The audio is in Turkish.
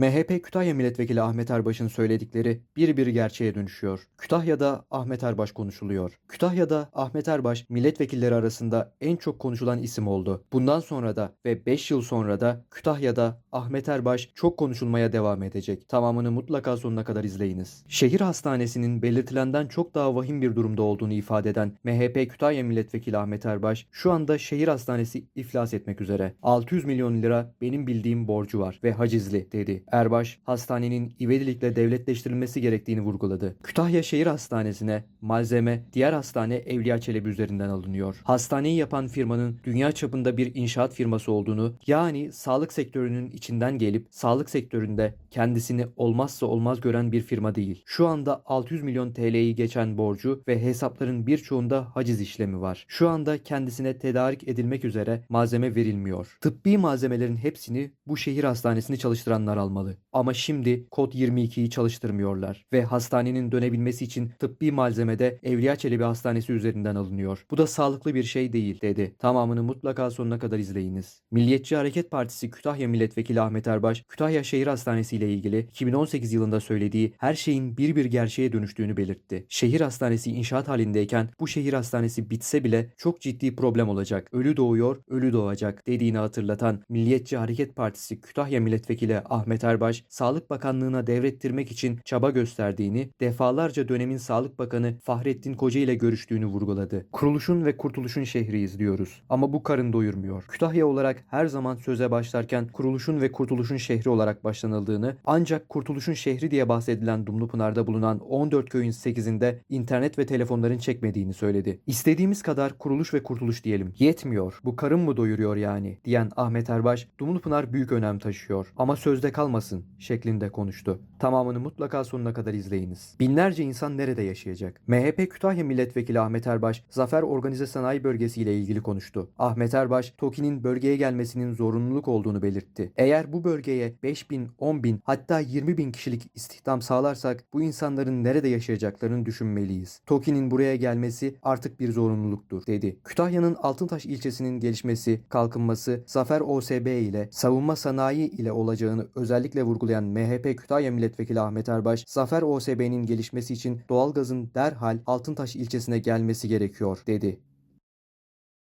MHP Kütahya Milletvekili Ahmet Erbaş'ın söyledikleri bir bir gerçeğe dönüşüyor. Kütahya'da Ahmet Erbaş konuşuluyor. Kütahya'da Ahmet Erbaş milletvekilleri arasında en çok konuşulan isim oldu. Bundan sonra da ve 5 yıl sonra da Kütahya'da Ahmet Erbaş çok konuşulmaya devam edecek. Tamamını mutlaka sonuna kadar izleyiniz. Şehir hastanesinin belirtilenden çok daha vahim bir durumda olduğunu ifade eden MHP Kütahya Milletvekili Ahmet Erbaş şu anda şehir hastanesi iflas etmek üzere. 600 milyon lira benim bildiğim borcu var ve hacizli dedi. Erbaş hastanenin ivedilikle devletleştirilmesi gerektiğini vurguladı. Kütahya Şehir Hastanesi'ne malzeme diğer hastane Evliya Çelebi üzerinden alınıyor. Hastaneyi yapan firmanın dünya çapında bir inşaat firması olduğunu yani sağlık sektörünün içinden gelip sağlık sektöründe kendisini olmazsa olmaz gören bir firma değil. Şu anda 600 milyon TL'yi geçen borcu ve hesapların birçoğunda haciz işlemi var. Şu anda kendisine tedarik edilmek üzere malzeme verilmiyor. Tıbbi malzemelerin hepsini bu şehir hastanesini çalıştıranlar almalı. Ama şimdi kod 22'yi çalıştırmıyorlar ve hastanenin dönebilmesi için tıbbi malzeme de Evliya Çelebi Hastanesi üzerinden alınıyor. Bu da sağlıklı bir şey değil dedi. Tamamını mutlaka sonuna kadar izleyiniz. Milliyetçi Hareket Partisi Kütahya Milletvekili Ahmet Erbaş, Kütahya Şehir Hastanesi ile ilgili 2018 yılında söylediği her şeyin bir bir gerçeğe dönüştüğünü belirtti. Şehir hastanesi inşaat halindeyken bu şehir hastanesi bitse bile çok ciddi problem olacak. Ölü doğuyor, ölü doğacak dediğini hatırlatan Milliyetçi Hareket Partisi Kütahya Milletvekili Ahmet Erbaş, Sağlık Bakanlığı'na devrettirmek için çaba gösterdiğini, defalarca dönemin Sağlık Bakanı Fahrettin Koca ile görüştüğünü vurguladı. Kuruluşun ve kurtuluşun şehriyiz diyoruz. Ama bu karın doyurmuyor. Kütahya olarak her zaman söze başlarken kuruluşun ve kurtuluşun şehri olarak başlanıldığını, ancak kurtuluşun şehri diye bahsedilen Dumlupınar'da bulunan 14 köyün 8'inde internet ve telefonların çekmediğini söyledi. İstediğimiz kadar kuruluş ve kurtuluş diyelim. Yetmiyor. Bu karın mı doyuruyor yani? diyen Ahmet Erbaş, Dumlupınar büyük önem taşıyor. Ama sözde kalmasın şeklinde konuştu. Tamamını mutlaka sonuna kadar izleyiniz. Binlerce insan nerede yaşayacak? MHP Kütahya Milletvekili Ahmet Erbaş, Zafer Organize Sanayi Bölgesi ile ilgili konuştu. Ahmet Erbaş, TOKİ'nin bölgeye gelmesinin zorunluluk olduğunu belirtti. Eğer bu bölgeye 5 bin, 10 bin hatta 20 bin kişilik istihdam sağlarsak bu insanların nerede yaşayacaklarını düşünmeliyiz. TOKİ'nin buraya gelmesi artık bir zorunluluktur dedi. Kütahya'nın Altıntaş ilçesinin gelişmesi, kalkınması Zafer OSB ile savunma sanayi ile olacağını özellikle vurgulayan MHP Kütahya Milletvekili Ahmet Erbaş, Zafer OSB'nin gelişmesi için doğalgazın derhal Altıntaş ilçesine gelmesi gerekiyor dedi.